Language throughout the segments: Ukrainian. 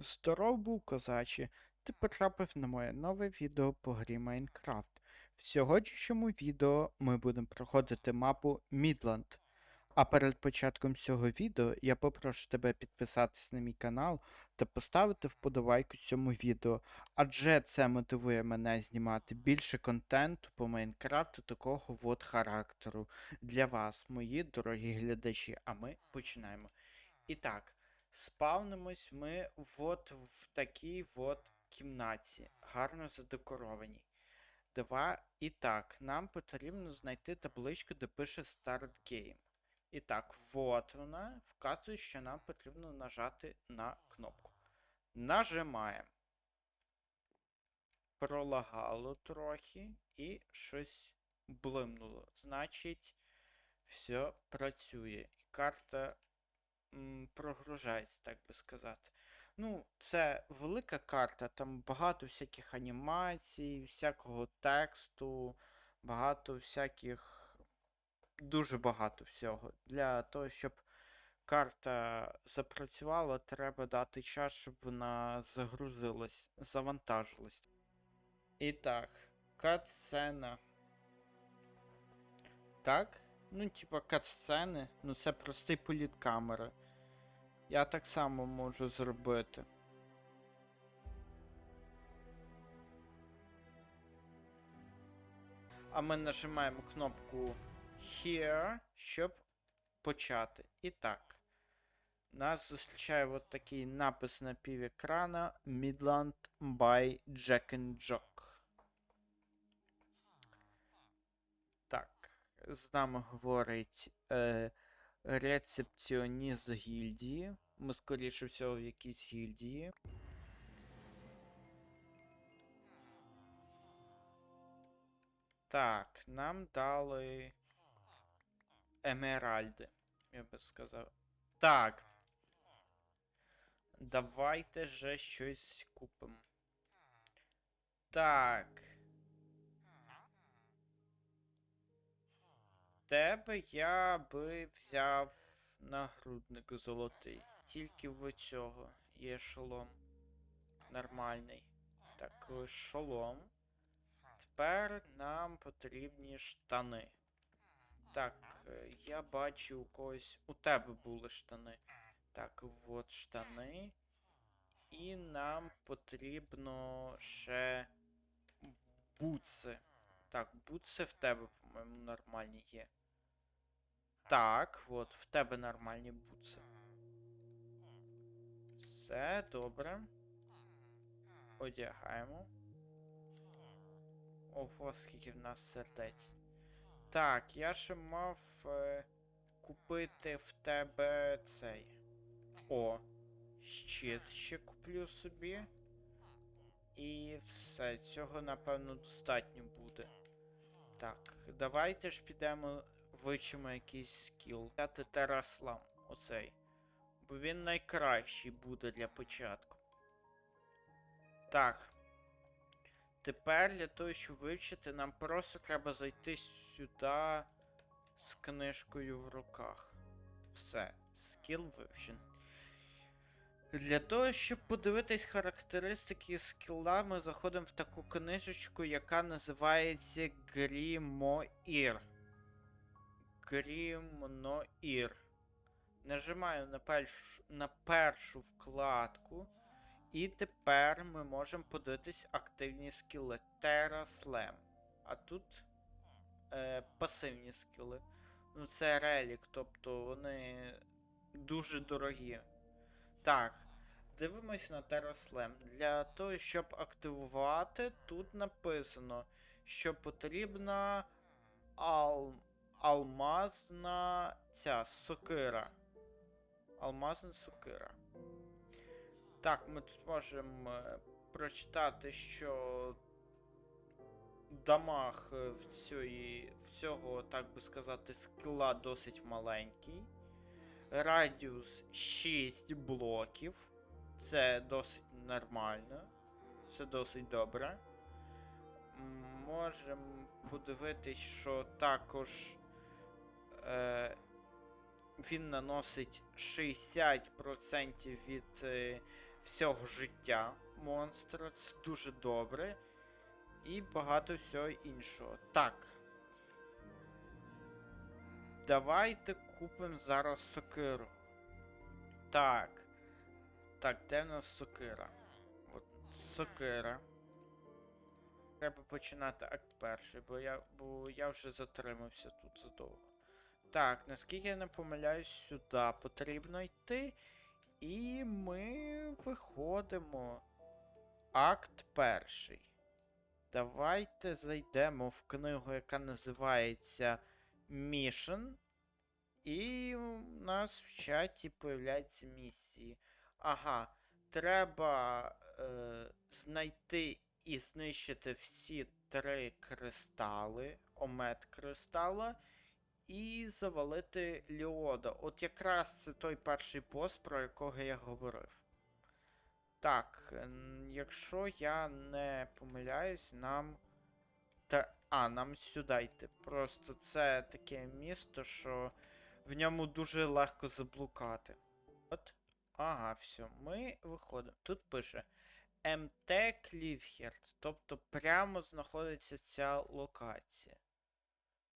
Здоров був, козаче! Ти потрапив на моє нове відео по грі Майнкрафт. В сьогоднішньому відео ми будемо проходити мапу Мідланд. А перед початком цього відео я попрошу тебе підписатись на мій канал та поставити вподобайку цьому відео, адже це мотивує мене знімати більше контенту по Майнкрафту такого от характеру для вас, мої дорогі глядачі. А ми починаємо. І так, спавнимось ми от в такій от кімнаті, гарно задекорованій. Давай і так, нам потрібно знайти табличку, де пише Start Game. І так, от вона вказує, що нам потрібно нажати на кнопку. Нажимаємо. Пролагало трохи і щось блимнуло. Значить, все працює. Карта прогружається, так би сказати. Ну, це велика карта, там багато всяких анімацій, всякого тексту, багато всяких. Дуже багато всього. Для того, щоб карта запрацювала, треба дати час, щоб вона загрузилась, завантажилась. І так, катсцена. Так? Ну, типа катсцени, ну це простий політ камери. Я так само можу зробити. А ми нажимаємо кнопку Here, щоб почати. І так. Нас зустрічає от такий напис на півекрана Midland by Jack and Jock. Так, з нами говорить е, рецепціоніст гільдії. Ми, скоріше всього, в якійсь гільдії. Так, нам дали емеральди, я би сказав. Так. Давайте же щось купимо. Так. Тебе я би взяв нагрудник золотий. Тільки в цього є шолом. Нормальний. Так, е, шолом. Тепер нам потрібні штани. Так, е, я бачу у когось. У тебе були штани. Так, от штани. І нам потрібно ще бутси. Так, бутси в тебе, по-моєму, нормальні є. Так, от, в тебе нормальні бутси. Все, добре. Одягаємо. Ого, скільки в нас сердець. Так, я ще мав е, купити в тебе цей. О, щит ще куплю собі. І все, цього, напевно, достатньо буде. Так, давайте ж підемо вивчимо якийсь скіл. Взяти Тераслам, оцей. Бо він найкращий буде для початку. Так. Тепер для того, щоб вивчити, нам просто треба зайти сюди з книжкою в руках. Все, скіл вивчений. Для того, щоб подивитись характеристики скіла, ми заходимо в таку книжечку, яка називається Грімоїр. Грімноїр. Нажимаю на, перш... на першу вкладку. І тепер ми можемо подивитись активні скіли. Terra Slam. А тут е, пасивні скіли. Ну, це релік, тобто вони дуже дорогі. Так, дивимось на Terra Slam. Для того, щоб активувати, тут написано, що потрібна ал... алмазна ця сокира. Алмазна сокира. Так, ми тут можемо е, прочитати, що дамаг е, в, цієї, в цього, так би сказати, скіла досить маленький. Радіус 6 блоків. Це досить нормально. Це досить добре. Можемо подивитись, що також він наносить 60% від е, всього життя монстра. Це дуже добре. І багато всього іншого. Так. Давайте купимо зараз сокиру. Так. Так, де в нас сокира? От сокира. Треба починати акт перший, бо я, бо я вже затримався тут задовго. Так, наскільки я не помиляюсь, сюди потрібно йти. І ми виходимо. Акт перший. Давайте зайдемо в книгу, яка називається Mission. І у нас в чаті появляються місії. Ага, треба е, знайти і знищити всі три кристали, омет кристала, і завалити Ліода. От якраз це той перший бос, про якого я говорив. Так, якщо я не помиляюсь, нам. Та... А, нам сюди йти. Просто це таке місто, що в ньому дуже легко заблукати. От. Ага, все, ми виходимо. Тут пише МТ Кліфхерт, тобто прямо знаходиться ця локація.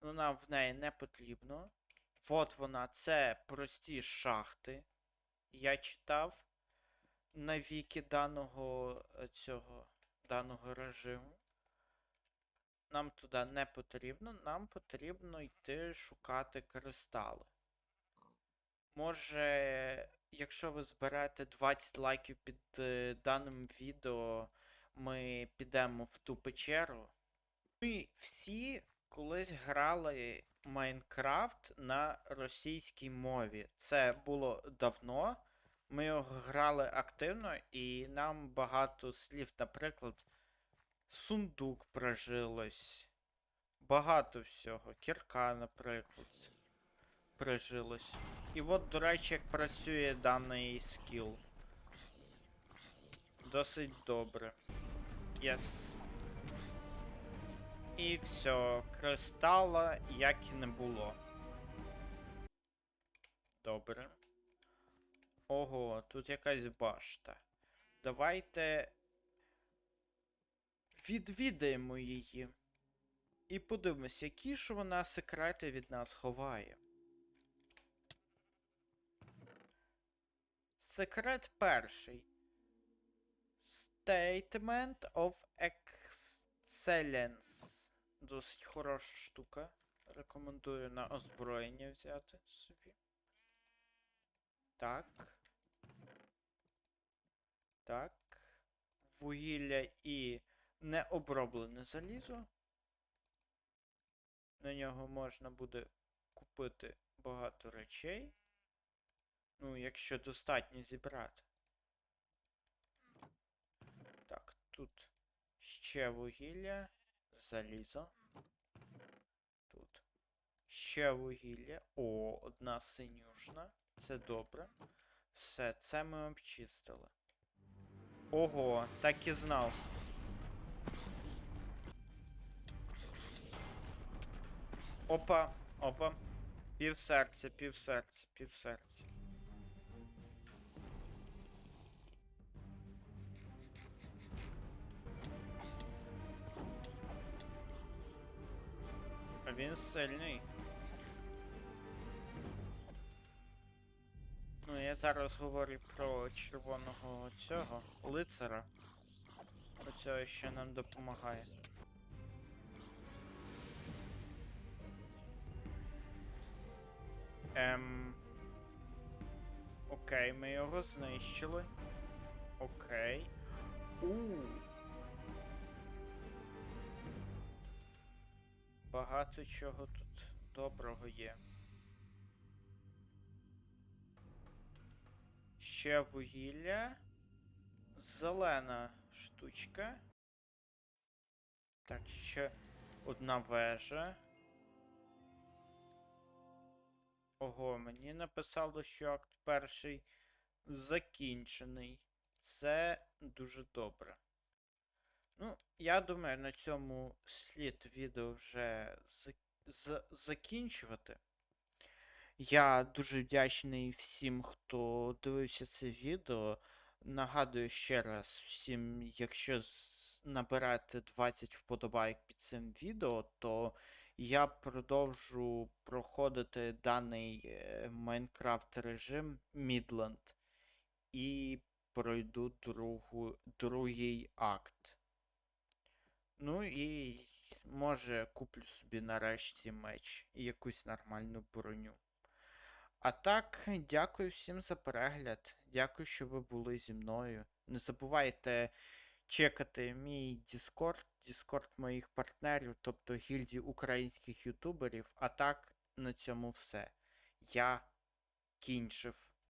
Ну, нам в неї не потрібно. От вона, це прості шахти. Я читав на віки даного е, цього даного режиму. Нам туди не потрібно, нам потрібно йти шукати кристали. Може, якщо ви зберете 20 лайків під е, даним відео, ми підемо в ту печеру. Ми всі колись грали Майнкрафт на російській мові. Це було давно. Ми його грали активно, і нам багато слів, наприклад, сундук прижилось. Багато всього. Кірка, наприклад, прижилось. І от, до речі, як працює даний скіл. Досить добре. Єс. І все, кристала як і не було. Добре. Ого, тут якась башта. Давайте відвідаємо її. І подивимось, які ж вона секрети від нас ховає. Секрет перший. Statement of Excellence. Досить хороша штука. Рекомендую на озброєння взяти собі. Так. Так. Вугілля і необроблене залізо. На нього можна буде купити багато речей. Ну, якщо достатньо зібрати. Так, тут ще вугілля, залізо. Тут ще вугілля. О, одна синюшна. Це добре. Все, це ми обчистили. Ого, так і знав. Опа, опа. Пів серця, пів серця, пів серця. Він сильний. Ну, я зараз говорю про червоного цього лицара. Оцього, що нам допомагає. Ем. Окей, ми його знищили. Окей. У. Багато чого тут доброго є. Ще вугілля. Зелена штучка. Так, ще одна вежа. Ого, мені написало, що акт перший закінчений. Це дуже добре. Ну, я думаю, на цьому слід відео вже за- за- закінчувати. Я дуже вдячний всім, хто дивився це відео. Нагадую ще раз всім, якщо наберете 20 вподобайок під цим відео, то я продовжу проходити даний е, Майнкрафт режим Midland і пройду другу, другий акт. Ну і може куплю собі нарешті меч і якусь нормальну броню. А так, дякую всім за перегляд. Дякую, що ви були зі мною. Не забувайте чекати мій Discord, Discord моїх партнерів, тобто гільдії українських ютуберів. А так, на цьому все. Я кінчив.